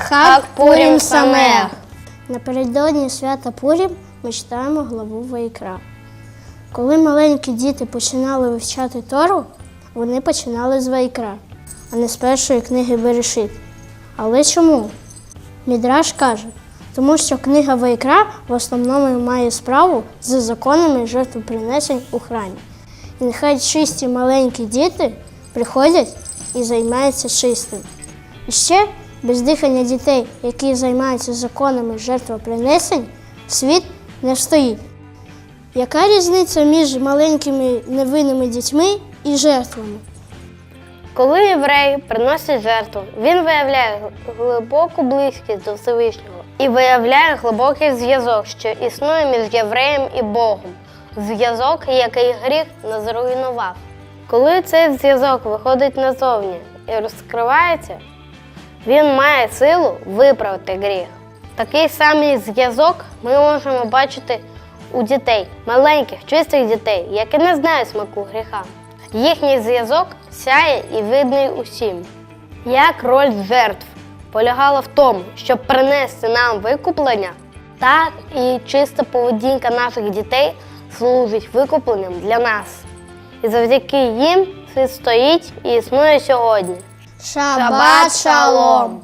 Хак Пурім Самех! Напередодні свята Пурім ми читаємо главу Вайкра. Коли маленькі діти починали вивчати Тору, вони починали з Вайкра, а не з першої книги Берешит. Але чому? Мідраш каже, тому що книга Вайкра в основному має справу з законами жертвопринесень у храмі. І нехай чисті маленькі діти приходять і займаються чистим. І ще дихання дітей, які займаються законами жертвопринесень, світ не встоїть. Яка різниця між маленькими невинними дітьми і жертвами? Коли єврей приносить жертву, він виявляє глибоку близькість до Всевишнього і виявляє глибокий зв'язок, що існує між євреєм і Богом. Зв'язок, який гріх не зруйнував. Коли цей зв'язок виходить назовні і розкривається, він має силу виправити гріх. Такий самий зв'язок ми можемо бачити у дітей, маленьких, чистих дітей, які не знають смаку гріха. Їхній зв'язок сяє і видний усім. Як роль жертв полягала в тому, щоб принести нам викуплення, так і чиста поведінка наших дітей служить викупленням для нас. І завдяки їм світ стоїть і існує сьогодні. Шабат шалом!